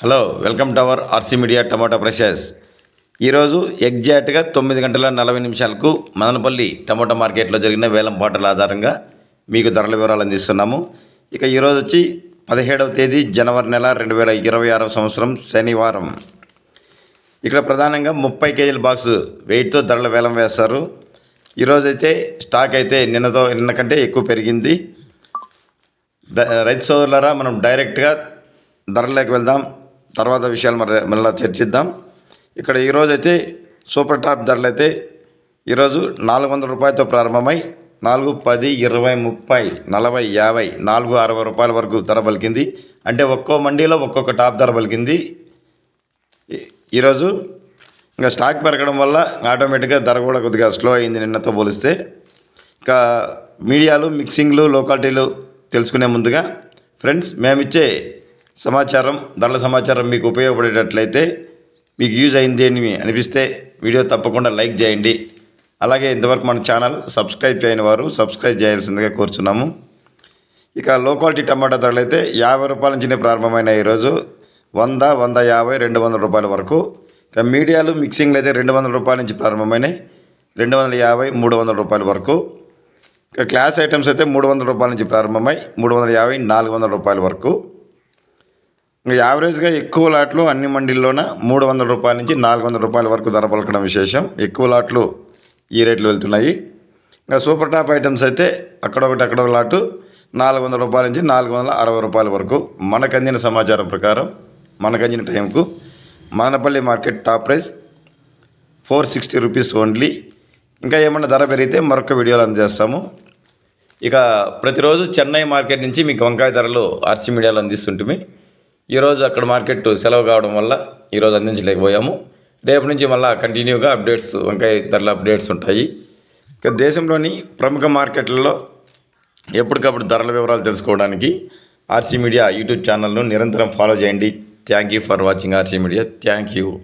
Hello welcome to our RC media tomato pressures ఈరోజు ఎగ్జాక్ట్గా తొమ్మిది గంటల నలభై నిమిషాలకు మదనపల్లి టమాటా మార్కెట్లో జరిగిన వేలం పాటల ఆధారంగా మీకు ధరల వివరాలు అందిస్తున్నాము. ఇక ఈరోజు వచ్చి పదిహేడవ తేదీ జనవరి నెల రెండు వేల ఇరవై ఆరవ సంవత్సరం శనివారం. ఇక్కడ ప్రధానంగా ముప్పై కేజీల బాక్స్ వెయిట్తో ధరల వేలం వేస్తారు ఈరోజైతే స్టాక్ అయితే నిన్నతో నిన్న కంటే ఎక్కువ పెరిగింది. రైతు సోదరులరా మనం డైరెక్ట్గా ధరలోకి వెళ్దాం. తర్వాత విషయాలు మరి మళ్ళీ చర్చిద్దాం. ఇక్కడ ఈరోజు అయితే సూపర్ టాప్ ధరలు అయితే ఈరోజు నాలుగు వందల రూపాయలతో ప్రారంభమై నాలుగు పది ఇరవై ముప్పై నలభై యాభై నాలుగు అరవై రూపాయల వరకు ధర పలికింది. అంటే ఒక్కో మండీలో ఒక్కొక్క టాప్ ధర పలికింది. ఈరోజు ఇంకా స్టాక్ పెరగడం వల్ల ఆటోమేటిక్గా ధర కూడా కొద్దిగా స్లో అయింది నిన్నతో పోలిస్తే. ఇంకా మీడియాలు మిక్సింగ్లు లోకాలిటీలు తెలుసుకునే ముందుగా ఫ్రెండ్స్ మేమిచ్చే సమాచారం ధరల సమాచారం మీకు ఉపయోగపడేటట్లయితే మీకు యూజ్ అయింది అని అనిపిస్తే వీడియో తప్పకుండా లైక్ చేయండి. అలాగే ఇంతవరకు మన ఛానల్ సబ్స్క్రైబ్ చేయని వారు సబ్స్క్రైబ్ చేయాల్సిందిగా కోరుచున్నాము. ఇక లో క్వాలిటీ టమాటా ధరలు అయితే యాభై రూపాయల నుంచి ప్రారంభమైన ఈరోజు. వంద వంద యాభై రెండు వందల రూపాయల వరకు. ఇక మీడియాలు మిక్సింగ్లు అయితే రెండు వందల రూపాయల నుంచి ప్రారంభమైనాయి. రెండు వందల యాభై మూడు వందల రూపాయల వరకు. ఇక క్లాస్ ఐటమ్స్ అయితే మూడు వందల రూపాయల నుంచి ప్రారంభమై మూడు వందల యాభై నాలుగు వందల రూపాయల వరకు. యావరేజ్గా ఎక్కువ లాట్లు అన్ని మండీల్లోన మూడు వందల రూపాయల నుంచి నాలుగు వందల రూపాయల వరకు ధర పలకడం విశేషం. ఎక్కువ లాట్లు ఈ రేట్లు వెళ్తున్నాయి. ఇంకా సూపర్ టాప్ ఐటమ్స్ అయితే అక్కడొకటి అక్కడ ఒక లాటు నాలుగు వందల రూపాయల నుంచి నాలుగు వందల అరవై రూపాయల వరకు మనకు అందిన సమాచారం ప్రకారం మనకు అందిన టైంకు Manapalli market top price four sixty rupees only. ఇంకా ఏమన్నా ధర పెరిగితే మరొక వీడియోలు అందజేస్తాము. ఇక ప్రతిరోజు చెన్నై మార్కెట్ నుంచి మీకు వంకాయ ధరలు ఆర్సీ మీడియాలో అందిస్తుంటుంది ఈరోజు అక్కడ మార్కెట్ సెలవు కావడం వల్ల ఈరోజు అందించలేకపోయాము. రేపు నుంచి మళ్ళీ కంటిన్యూగా అప్డేట్స్ వంకాయ ధరల అప్డేట్స్ ఉంటాయి. ఇక దేశంలోని ప్రముఖ మార్కెట్లలో ఎప్పటికప్పుడు ధరల వివరాలు తెలుసుకోవడానికి ఆర్సీ మీడియా యూట్యూబ్ ఛానల్ను నిరంతరం ఫాలో చేయండి. Thank you for watching RC media. Thank you.